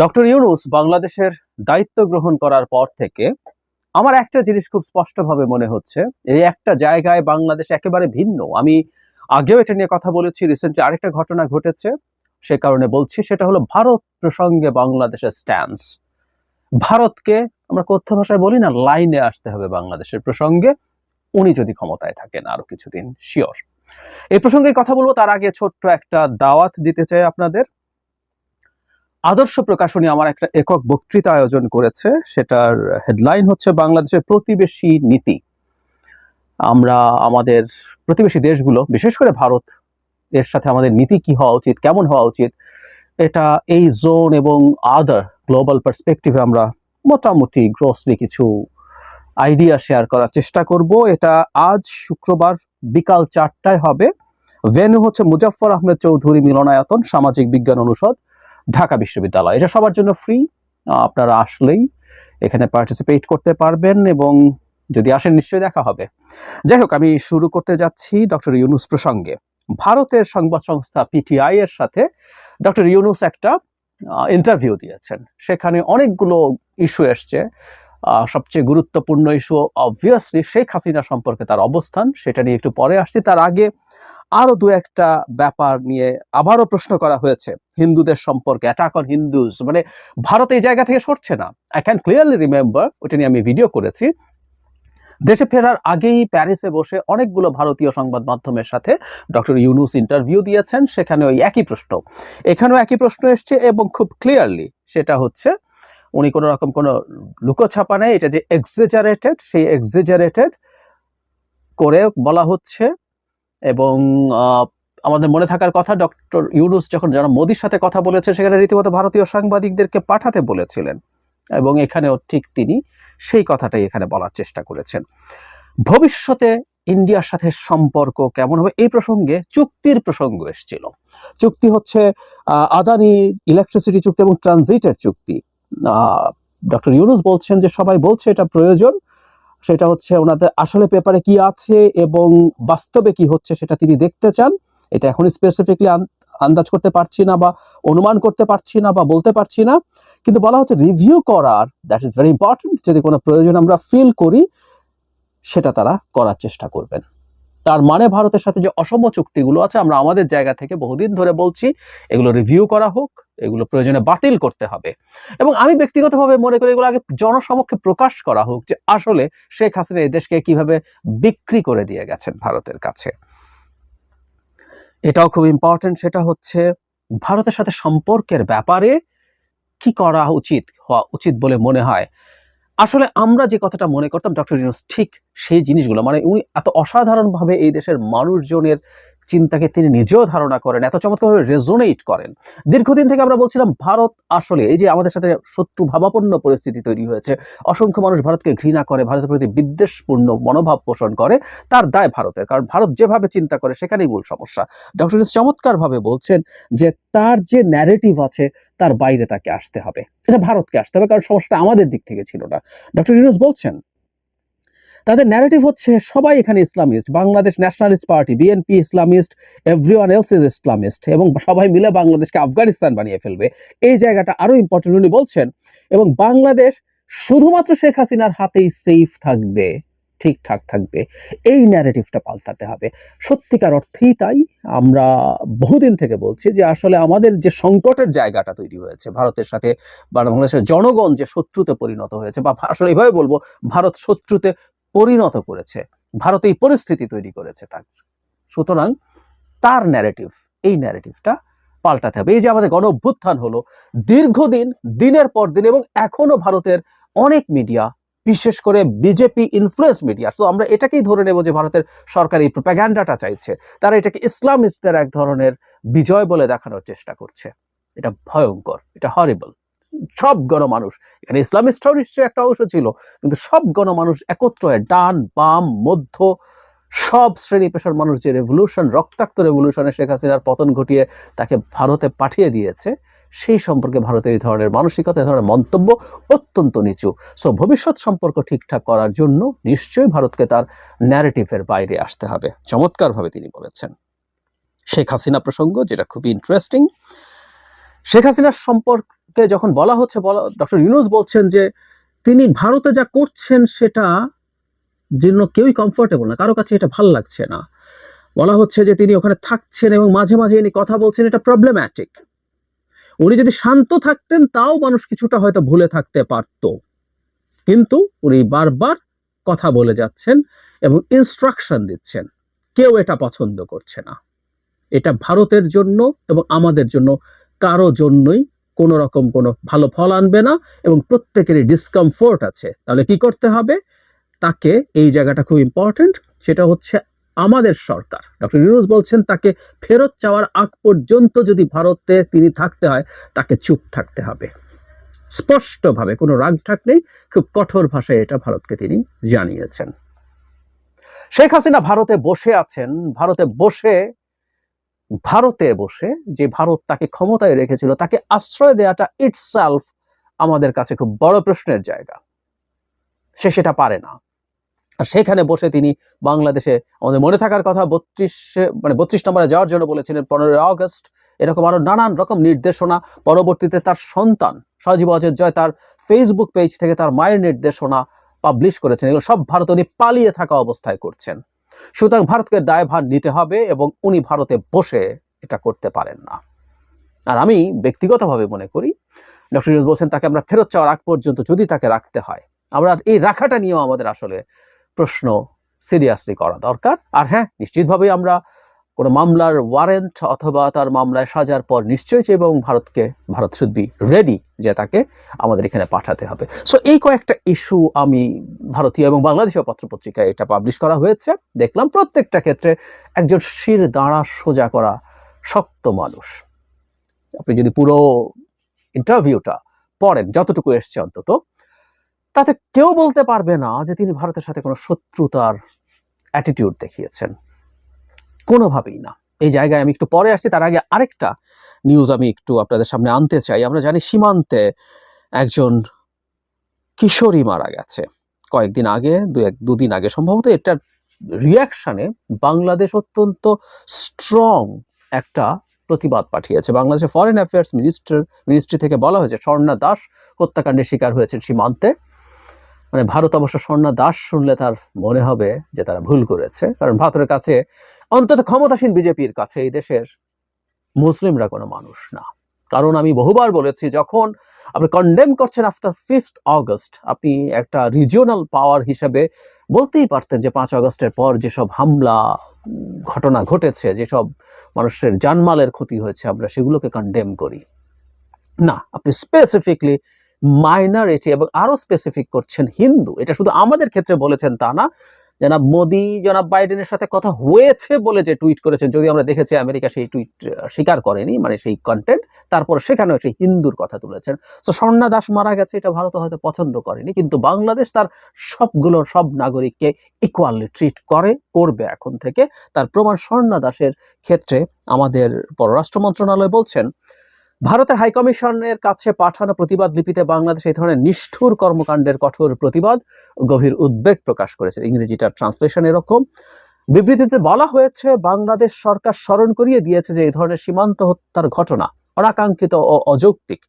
Doctor Yunus বাংলাদেশের দায়িত্ব গ্রহণ করার পর থেকে আমার একটা জিনিস খুব স্পষ্টভাবে মনে হচ্ছে, এই একটা জায়গায় বাংলাদেশ একেবারে ভিন্ন। আমি আগেও এটা নিয়ে কথা বলেছি রিসেন্টলি আরেকটা ঘটনা ঘটেছে, সে কারণে বলছি, সেটা হলো ভারত প্রসঙ্গে বাংলাদেশের স্ট্যান্স ভারতকে আমরা কথ্য ভাষায় বলি না, লাইনে আসতে হবে বাংলাদেশের প্রসঙ্গে। উনি যদি ক্ষমতায় থাকেন আরও কিছুদিন শিওর এই প্রসঙ্গে কথা বলব, তার আগে ছোট্ট একটা দাওয়াত দিতে চাই আপনাদের। আদর্শ প্রকাশনী আমার একটা একক বক্তৃতা আয়োজন করেছে। সেটার হেডলাইন হচ্ছে বাংলাদেশের প্রতিবেশী নীতি। আমরা আমাদের প্রতিবেশী দেশগুলো, বিশেষ করে ভারত, এর সাথে আমাদের নীতি কি হওয়া উচিত, কেমন হওয়া উচিত, এটা এই জোন এবং আদার গ্লোবাল পার্সপেক্টিভে আমরা মোটামুটি গ্রোসলি কিছু আইডিয়া শেয়ার করার চেষ্টা করব। এটা আজ শুক্রবার বিকাল চারটায় হবে। ভেন্যু হচ্ছে মুজাফফর আহমেদ চৌধুরী মিলনায়তন, সামাজিক বিজ্ঞান অনুষদ। ঢাকা বিশ্ববিদ্যালয়। এটা সবার জন্য ফ্রি আপনারা আসলেই এখানে পার্টিসিপেট করতে পারবেন এবং যদি আসেন নিশ্চয়ই দেখা হবে। যাই হোক, আমি শুরু করতে যাচ্ছি ডক্টর ইউনুস প্রসঙ্গে। ভারতের সংবাদ সংস্থা পিটিআই এর সাথে ডক্টর ইউনুস একটা ইন্টারভিউ দিয়েছেন। সেখানে অনেকগুলো ইস্যু এসছে। সবচেয়ে গুরুত্বপূর্ণ ইস্যু অবভিয়াসলি শেখ হাসিনা সম্পর্কে তার অবস্থান, সেটা নিয়ে একটু পরে আসছি। তার আগে আরও দু একটা ব্যাপার নিয়ে আবারও প্রশ্ন করা হয়েছে, হিন্দুদের সম্পর্কে অ্যাটাক অন হিন্দুজ মানে ভারত এই জায়গা থেকে সরছে না। আই ক্যান ক্লিয়ারলি রিমেম্বার ওটা নিয়ে আমি ভিডিও করেছি, দেশে ফেরার আগেই প্যারিসে বসে অনেকগুলো ভারতীয় সংবাদ মাধ্যমের সাথে ডক্টর ইউনুস ইন্টারভিউ দিয়েছেন, সেখানে ওই একই প্রশ্ন। এখানেও একই প্রশ্ন এসছে এবং খুব ক্লিয়ারলি সেটা হচ্ছে উনি কোনো রকম কোনো লুকোছাপা নেই, এটা যে এক্সেজারেটেড সেই এক্সেজারেটেড করে বলা হচ্ছে এবং আমাদের মনে থাকার কথা ডক্টর ইউনুস যখন যারা মোদির সাথে কথা বলেছে, সেখানে রীতিমতো ভারতীয় সাংবাদিকদেরকে পাঠাতে বলেছিলেন এবং এখানেও ঠিক তিনি সেই কথাটাই এখানে বলার চেষ্টা করেছেন। ভবিষ্যতে ইন্ডিয়ার সাথে সম্পর্ক কেমন হবে এই প্রসঙ্গে চুক্তির প্রসঙ্গ এসেছিল। চুক্তি হচ্ছে আদানি ইলেকট্রিসিটি চুক্তি এবং ট্রানজিটের চুক্তি। ডক্টর ইউনুস বলছেন যে সবাই বলছে এটা প্রয়োজন, সেটা হচ্ছে ওনাদের আসলে পেপারে কি আছে এবং বাস্তবে কি হচ্ছে সেটা তিনি দেখতে চান। এটা এখন স্পেসিফিকলি আন্দাজ করতে পারছি না বা অনুমান করতে পারছি না বা বলতে পারছি না। কিন্তু বলা হচ্ছে রিভিউ করার দ্যাট ইজ ভেরি ইম্পর্টেন্ট যদি কোনো প্রয়োজন আমরা ফিল করি, সেটা তারা করার চেষ্টা করবেন। তার মানে ভারতের সাথে যে অসম চুক্তিগুলো আছে, আমরা আমাদের জায়গা থেকে বহুদিন ধরে বলছি, এগুলো রিভিউ করা হোক, এগুলো প্রয়োজনে বাতিল করতে হবে। এবং আমি ব্যক্তিগতভাবে মনে করি এগুলো আগে জনসমক্ষে প্রকাশ করা হোক যে আসলে শেখ হাসিনা এই দেশকে কীভাবে বিক্রি করে দিয়ে গেছেন ভারতের কাছে। এটাও খুব ইম্পর্টেন্ট সেটা হচ্ছে ভারতের সাথে সম্পর্কের ব্যাপারে কি করা উচিত, হওয়া উচিত বলে মনে হয়? আসলে আমরা যে কথাটা মনে করতাম ডক্টর ইউনুস ঠিক সেই জিনিসগুলো। মানে উনি এত অসাধারণভাবে এই দেশের মানুষজনের চিন্তাকে তিনি নিজেও ধারণা করেন, এত চমৎকারভাবে রেজোনেট করেন। দীর্ঘদিন থেকে আমরা বলছিলাম, ভারত আসলে, এই যে আমাদের সাথে শত্রু ভাবাপন্ন পরিস্থিতি তৈরি হয়েছে, অসংখ্য মানুষ ভারতকে ঘৃণা করে, ভারতের প্রতি বিদ্বেষপূর্ণ মনোভাব পোষণ করে, তার দায় ভারতের। কারণ ভারত যেভাবে চিন্তা করে, সেখানেই মূল সমস্যা। ডক্টর চমৎকারভাবে বলছেন যে, তার যে ন্যারেটিভ আছে, তার বাইরে তাকে আসতে হবে। এটা ভারতকে আসতে হবে, কারণ সমস্যাটা আমাদের দিক থেকে ছিল না। ডক্টর ইউনুস বলছেন তাদের ন্যারেটিভ হচ্ছে, সবাই এখানে Islamist Bangladesh Nationalist Party BNP Islamist everyone else is Islamist এবং সবাই মিলে বাংলাদেশকে আফগানিস্তান বানিয়ে ফেলবে। এই জায়গাটা আরও ইম্পর্টেন্ট উনি বলছেন, এবং বাংলাদেশ শুধুমাত্র শেখ হাসিনার হাতেই সেফ থাকবে, ঠিকঠাক থাকবে। এই ন্যারেটিভটা পাল্টাতে হবে। সত্যিকার অর্থেই তাই, আমরা বহুদিন থেকে বলছি যে আসলে আমাদের যে সংকটের জায়গাটা তৈরি হয়েছে, ভারতের সাথে বাংলাদেশের জনগণ যে শত্রুতে পরিণত হয়েছে, বা আসলে এইভাবে বলব, ভারত শত্রুতে পরিণত করেছে। ভারত এই পরিস্থিতি তৈরি করেছে তার। সুতরাং তার ন্যারেটিভ এই ন্যারেটিভটা পাল্টাতে হবে। এই যে আমাদের গণ অভ্যুত্থান হলো, দীর্ঘদিন, দিনের পর দিন এবং এখনও ভারতের অনেক মিডিয়া বিশেষ করে বিজেপি ইনফ্লুয়েন্স মিডিয়া তো আমরা এটাকেই ধরে নেব যে ভারতের সরকার এই প্রোপাগ্যান্ডাটা চাইছে। তারা এটাকে ইসলামিস্টদের এক ধরনের বিজয় বলে দেখানোর চেষ্টা করছে। এটা ভয়ঙ্কর, এটা হরিবল সব গণমানুষ। এখানে ইসলামিস্টরাও নিশ্চয়ই একটা অংশ ছিল, কিন্তু সব গণমানুষ একত্র হয়ে ডান, বাম, মধ্য, সব শ্রেণি পেশার মানুষ যে রেভলিউশন রক্তাক্ত রেভলিউশনে শেখ হাসিনার পতন ঘটিয়ে তাকে ভারতে পাঠিয়ে দিয়েছে, সেই সম্পর্কে ভারতের এই ধরনের মানসিকতা, এই ধরনের মন্তব্য অত্যন্ত নিচু। সো ভবিষ্যৎ সম্পর্ক ঠিকঠাক করার জন্য নিশ্চয়ই ভারতকে তার ন্যারেটিভের বাইরে আসতে হবে। চমৎকারভাবে তিনি বলেছেন। শেখ হাসিনা প্রসঙ্গ, যেটা খুবই ইন্টারেস্টিং শেখ হাসিনার সম্পর্ক কে যখন বলা হচ্ছে, বলা, ডক্টর ইউনুস বলছেন যে তিনি ভারতে যা করছেন সেটা জন্য কেউই কমফোর্টেবল না, কারও কাছে এটা ভালো লাগছে না। বলা হচ্ছে যে তিনি ওখানে থাকছেন এবং মাঝে মাঝে ইনি কথা বলছেন, এটা প্রবলেম্যাটিক উনি যদি শান্ত থাকতেন, তাও মানুষ কিছুটা হয়তো ভুলে থাকতে পারত। কিন্তু উনি বারবার কথা বলে যাচ্ছেন এবং ইনস্ট্রাকশন দিচ্ছেন। কেউ এটা পছন্দ করছে না। এটা ভারতের জন্য এবং আমাদের জন্য, কারও জন্যই কোনো রকম কোনো ভালো ফল আনবে না এবং প্রত্যেকেরই ডিসকমফোর্ট আছে। তাহলে কি করতে হবে? তাকে এই জায়গাটা খুব ইম্পর্টেন্ট সেটা হচ্ছে আমাদের সরকার। ডক্টর ইউনুস বলছেন, তাকে ফেরত চাওয়ার আগ পর্যন্ত যদি ভারতে তিনি থাকতে হয়, তাকে চুপ থাকতে হবে। স্পষ্টভাবে কোনো রাগ ঠাক নেই, খুব কঠোর ভাষায় এটা ভারতকে তিনি জানিয়েছেন। শেখ হাসিনা ভারতে বসে আছেন, ভারতে বসে ভারতে বসে যে ভারত তাকে ক্ষমতায় রেখেছিল, তাকে আশ্রয় দেওয়াটা ইটসেলফ আমাদের কাছে খুব বড় প্রশ্নের জায়গা। সে সেটা পারে না। আর সেখানে বসে তিনি বাংলাদেশে, আমাদের মনে থাকার কথা বত্রিশ মানে বত্রিশ নম্বরে যাওয়ার জন্য বলেছিলেন পনেরোই আগস্ট। এরকম আরও নানান রকম নির্দেশনা, পরবর্তীতে তার সন্তান সজীব অজয় জয় তার ফেসবুক পেজ থেকে তার মায়ের নির্দেশনা পাবলিশ করেছেন। এগুলো সব ভারত উনি পালিয়ে থাকা অবস্থায় করছেন। সুতরাং ভারতকে দায়ভার নিতে হবে এবং উনি ভারতে বসে এটা করতে পারেন না। আর আমি ব্যক্তিগতভাবে মনে করি, ডক্টর ইউনুস বলছেন, তাকে আমরা ফেরত চাওয়ার আগ পর্যন্ত যদি তাকে রাখতে হয়, আমরা এই রাখাটা নিয়েও আমাদের আসলে প্রশ্ন সিরিয়াসলি করা দরকার। আর হ্যাঁ নিশ্চিতভাবেই আমরা কোনো মামলার ওয়ারেন্ট অথবা তার মামলায় সাজার পর নিশ্চয়ই এবং ভারতকে, ভারত শুড বি রেডি যে তাকে আমাদের এখানে পাঠাতে হবে। সো এই কয়েকটা ইস্যু আমি ভারতীয় এবং বাংলাদেশীয় পত্রপত্রিকায় এটা পাবলিশ করা হয়েছে। দেখলাম প্রত্যেকটা ক্ষেত্রে একজন শির দাঁড়া সোজা করা শক্ত মানুষ। আপনি যদি পুরো ইন্টারভিউটা পড়েন, যতটুকু এসছে অন্তত, তাতে কেউ বলতে পারবে না যে তিনি ভারতের সাথে কোনো শত্রুতার অ্যাটিটিউড দেখিয়েছেন। কোনোভাবেই না। এই জায়গায় আমি একটু পরে আসছি, তার আগে আরেকটা নিউজ আমি একটু আপনাদের সামনে আনতে চাই। আমরা জানি সীমান্তে একজন কিশোরী মারা গেছে। কয়েকদিন আগে, দু এক, দুদিন আগে সম্ভবত এটার রিয়াকশনে বাংলাদেশ অত্যন্ত স্ট্রং একটা প্রতিবাদ পাঠিয়েছে। বাংলাদেশের ফরেন অ্যাফেয়ার্স মিনিস্টার মিনিস্ট্রি থেকে বলা হয়েছে, স্বর্ণা দাস হত্যাকাণ্ডের শিকার হয়েছেন সীমান্তে। মানে ভারত অবশ্য স্বর্ণা দাস শুনলে তার মনে হবে যে তারা ভুল করেছে। কারণ ভারতের কাছে অন্তত ক্ষমতাসীন বিজেপির কাছে এই দেশের মুসলিমরা কোনো মানুষ না। কারণ আমি বহুবার বলেছি, যখন আপনি কন্ডেম করছেন আফটার ফিফথ অগস্ট আপনি একটা রিজিওনাল পাওয়ার হিসেবে বলতেই পারতেন যে পাঁচ অগস্টের পর যেসব হামলা, ঘটনা ঘটেছে, যেসব মানুষের জানমালের ক্ষতি হয়েছে, আমরা সেগুলোকে কন্ডেম করি। না, আপনি স্পেসিফিকলি মাইনরিটি এবং আরও স্পেসিফিক করছেন হিন্দু। এটা শুধু আমাদের ক্ষেত্রে বলেছেন তা না। জনাব মোদি, জনাব বাইডেনের সাথে কথা হয়েছে বলে যে টুইট করেছেন যদি আমরা দেখেছি আমেরিকা সেই টুইট স্বীকার করেনি মানে সেই কন্টেন্ট তারপর সেখানেও সেই হিন্দুর কথা তুলেছেন। তো স্বর্ণা দাস মারা গেছে, এটা ভারত হয়তো পছন্দ করেনি, কিন্তু বাংলাদেশ তার সবগুলো, সব নাগরিককে ইকুয়ালি ট্রিট করে, করবে এখন থেকে। তার প্রমাণ স্বর্ণা দাসের ক্ষেত্রে আমাদের পররাষ্ট্র মন্ত্রণালয় বলছেন ভারতের হাইকমিশনের কাছে পাঠানো প্রতিবাদ লিপিতে বাংলাদেশ এই ধরনের নিষ্ঠুর কর্মকাণ্ডের কঠোর প্রতিবাদ গভীর উদ্বেগ প্রকাশ করেছে। ইংরেজিটার ট্রান্সলেশন এরকম। বিবৃতিতে বলা হয়েছে, বাংলাদেশ সরকার স্মরণ করিয়ে দিয়েছে যে এই ধরনের সীমান্ত হত্যার ঘটনা অনাকাঙ্ক্ষিত ও অযৌক্তিক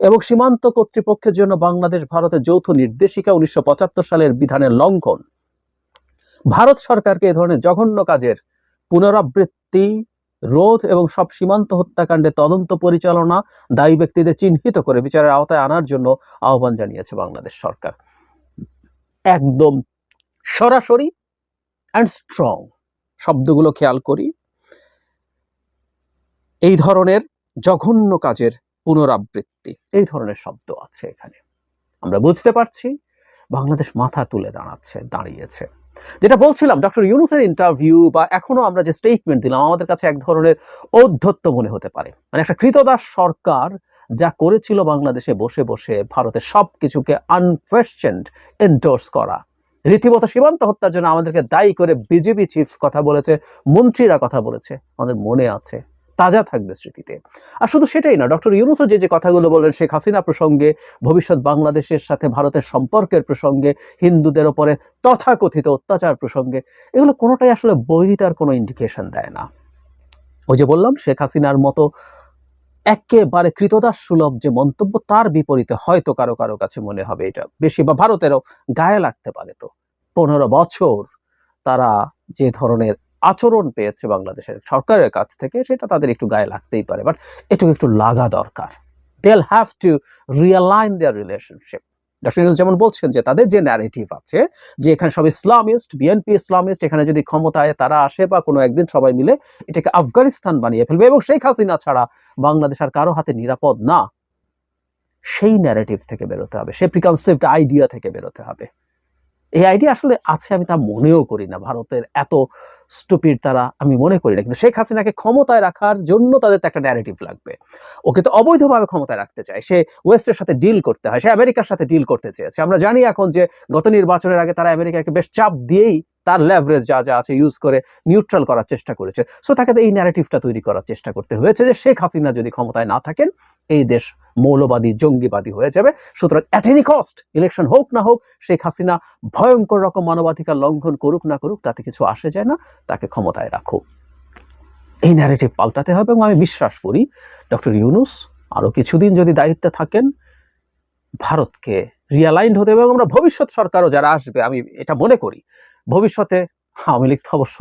এবং সীমান্ত কর্তৃপক্ষের জন্য বাংলাদেশ ভারতের যৌথ নির্দেশিকা উনিশশো পঁচাত্তর সালের বিধানের লঙ্ঘন। ভারত সরকারকে এই ধরনের জঘন্য কাজের পুনরাবৃত্তি রোধ এবং সব সীমান্ত হত্যাকাণ্ডে তদন্ত পরিচালনা দায়ী ব্যক্তিদের চিহ্নিত করে বিচারের আওতায় আনার জন্য আহ্বান জানিয়েছে বাংলাদেশ সরকার। একদম সরাসরি অ্যান্ড স্ট্রং শব্দগুলো খেয়াল করি। এই ধরনের জঘন্য কাজের পুনরাবৃত্তি, এই ধরনের শব্দ আছে এখানে। আমরা বুঝতে পারছি, বাংলাদেশ মাথা তুলে দাঁড়াচ্ছে, দাঁড়িয়েছে। যেটা বলছিলাম ডক্টর ইউনুসের ইন্টারভিউ বা এখনও আমরা যে স্টেটমেন্ট দিলাম, আমাদের কাছে এক ধরনের ঔদ্ধত্য মনে হতে পারে। মানে একটা কৃতদাস সরকার যা করেছিল বাংলাদেশে বসে বসে ভারতের সব কিছুকে আনকোয়েশ্চেন্ড এন্ডোর্স করা। রীতিমতো সীমান্ত হত্যার জন্য আমাদেরকে দায়ী করে বিজেপি চিফ কথা বলেছে, মন্ত্রীরা কথা বলেছে। আমাদের মনে আছে। তাজা থাকবে স্মৃতিতে। আর শুধু সেটাই না, ডক্টর ইউনুসও যে যে কথাগুলো বললেন, শেখ হাসিনা প্রসঙ্গে, ভবিষ্যৎ বাংলাদেশের সাথে ভারতের সম্পর্কের প্রসঙ্গে, হিন্দুদের ওপরে তথাকথিত অত্যাচার প্রসঙ্গে, এগুলো কোনোটাই আসলে বৈরিতার কোনো ইন্ডিকেশন দেয় না। ওই যে বললাম, শেখ হাসিনার মতো একেবারে কৃতদাস সুলভ যে মন্তব্য তার বিপরীতে হয়তো কারও কারও কাছে মনে হবে এটা। বেশি বা ভারতেরও গায়ে লাগতে পারে তো। পনেরো বছর তারা যে ধরনের আচরণ পেয়েছে বাংলাদেশের সরকারের কাছ থেকে, সেটা তাদের একটু গায়ে লাগতেই পারে বাট এটুকু একটু লাগা দরকার। They have to realize their relationship doctor যেমন বলছেন যে তাদের যে ন্যারেটিভ আছে, যে এখানে সব ইসলামিস্ট বিএনপি ইসলামিস্ট, এখানে যদি ক্ষমতায় তারা আসে বা কোনো একদিন সবাই মিলে এটাকে আফগানিস্তান বানিয়ে ফেলবে এবং শেখ হাসিনা ছাড়া বাংলাদেশ আর কারও হাতে নিরাপদ না। সেই ন্যারেটিভ থেকে বেরোতে হবে, সে প্রিকনসেপ্ট আইডিয়া থেকে বেরোতে হবে। এই আইডিয়া আসলে আছে, আমি তা মনেও করি না। ভারতের এত স্টুপিড তারা, আমি মনে করি না। কিন্তু শেখ হাসিনাকে ক্ষমতায় রাখার জন্য তাদের তো একটা ন্যারেটিভ লাগবে। ওকে তো অবৈধভাবে ক্ষমতায় রাখতে চায়। সে ওয়েস্টের সাথে ডিল করতে হয়, সে আমেরিকার সাথে ডিল করতে চেয়েছে। আমরা জানি এখন যে গত নির্বাচনের আগে তারা আমেরিকাকে বেশ চাপ দিয়েই তার লেভারেজ যা যা আছে ইউজ করে নিউট্রাল করার চেষ্টা করেছে। সো তাকে এই ন্যারেটিভটা তৈরি করার চেষ্টা করতে হয়েছে যে শেখ হাসিনা যদি ক্ষমতায় না থাকেন এই দেশ মৌলবাদী, জঙ্গিবাদী হয়ে যাবে। সুতরাং অ্যাট এনি কস্ট ইলেকশন হোক না হোক, শেখ হাসিনা ভয়ঙ্কর রকম মানবাধিকার লঙ্ঘন করুক না করুক, তাতে কিছু আসে যায় না, তাকে ক্ষমতায় রাখো। এই ন্যারেটিভ পাল্টাতে হবে এবং আমি বিশ্বাস করি, ডক্টর ইউনুস আরও কিছুদিন যদি দায়িত্বে থাকেন, ভারতকে রিয়ালাইন্ড হতে হবে এবং আমরা ভবিষ্যৎ সরকারও যারা আসবে, আমি এটা মনে করি, ভবিষ্যতে আওয়ামী লীগ তো অবশ্য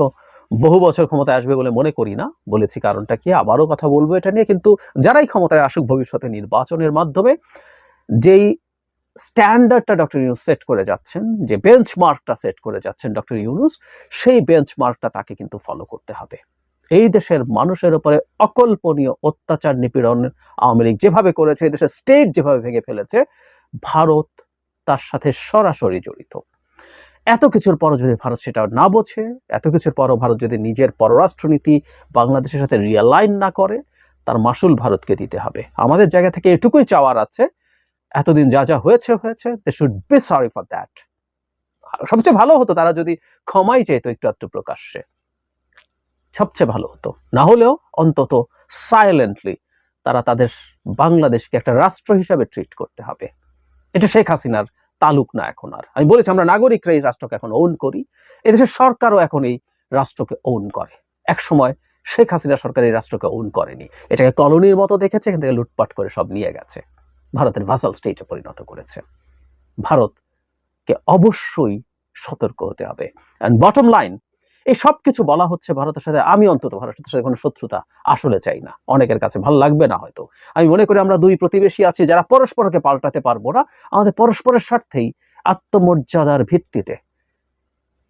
বহু বছর ক্ষমতায় আসবে বলে মনে করি না। বলেছি কারণটা কি? আবারও কথা বলব এটা নিয়ে। কিন্তু যারাই ক্ষমতায় আসুক ভবিষ্যতে নির্বাচনের মাধ্যমে, যেই স্ট্যান্ডার্ডটা ডক্টর ইউনুস সেট করে যাচ্ছেন, যে বেঞ্চমার্কটা সেট করে যাচ্ছেন ডক্টর ইউনুস, সেই বেঞ্চমার্কটা তাকে কিন্তু ফলো করতে হবে। এই দেশের মানুষের উপরে অকল্পনীয় অত্যাচার, নিপীড়ন আওয়ামী লীগ যেভাবে করেছে, এই দেশের স্টেট যেভাবে ভেঙে ফেলেছে, ভারত তার সাথে সরাসরি জড়িত। এত কিছুর পরও যদি ভারত সেটা না বোঝে, এত কিছুর পরও ভারত যদি নিজের পররাষ্ট্রনীতি বাংলাদেশের সাথে রিয়ালাইন না করে, তার মাসুল ভারতকে দিতে হবে। আমাদের জায়গা থেকে এটুকুই চাওয়ার আছে, এতদিন যা যা হয়েছে হয়েছে they should be sorry for that সবচেয়ে ভালো হতো তারা যদি ক্ষমাই চাইতো একটু একটু প্রকাশ্যে। সবচেয়ে ভালো হতো। না হলেও অন্তত সাইলেন্টলি তারা তাদের বাংলাদেশকে একটা রাষ্ট্র হিসাবে ট্রিট করতে হবে। এটা শেখ হাসিনার তালুক না এখন আর। আমি বলেছি, আমরা নাগরিকরা এই রাষ্ট্রকে এখন ওন করি। এদেশের সরকারও এখন এই রাষ্ট্রকে ওন করে। এক সময় শেখ হাসিনা সরকার এই রাষ্ট্রকে ওন করেনি। এটাকে কলোনির মতো দেখেছে, এখান থেকে লুটপাট করে সব নিয়ে গেছে। ভারতের ভাসাল স্টেটে পরিণত করেছে। ভারতকে অবশ্যই সতর্ক হতে হবে। অ্যান্ড বটম লাইন এই সব কিছু বলা হচ্ছে ভারতের সাথে। আমি অন্তত ভারতের সাথে কোনো শত্রুতা আসলে চাই না। অনেকের কাছে ভালো লাগবে না হয়তো। আমি মনে করি আমরা দুই প্রতিবেশী আছি যারা পরস্পরকে পাল্টাতে পারব না। আমাদের পরস্পরের স্বার্থেই আত্মমর্যাদার ভিত্তিতে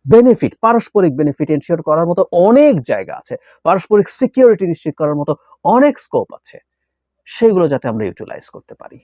বেনিফিট পারস্পরিক বেনিফিট এনশিওর করার মতো অনেক জায়গা আছে। পারস্পরিক সিকিউরিটি নিশ্চিত করার মতো অনেক স্কোপ আছে। সেগুলো যাতে আমরা ইউটিলাইজ করতে পারি।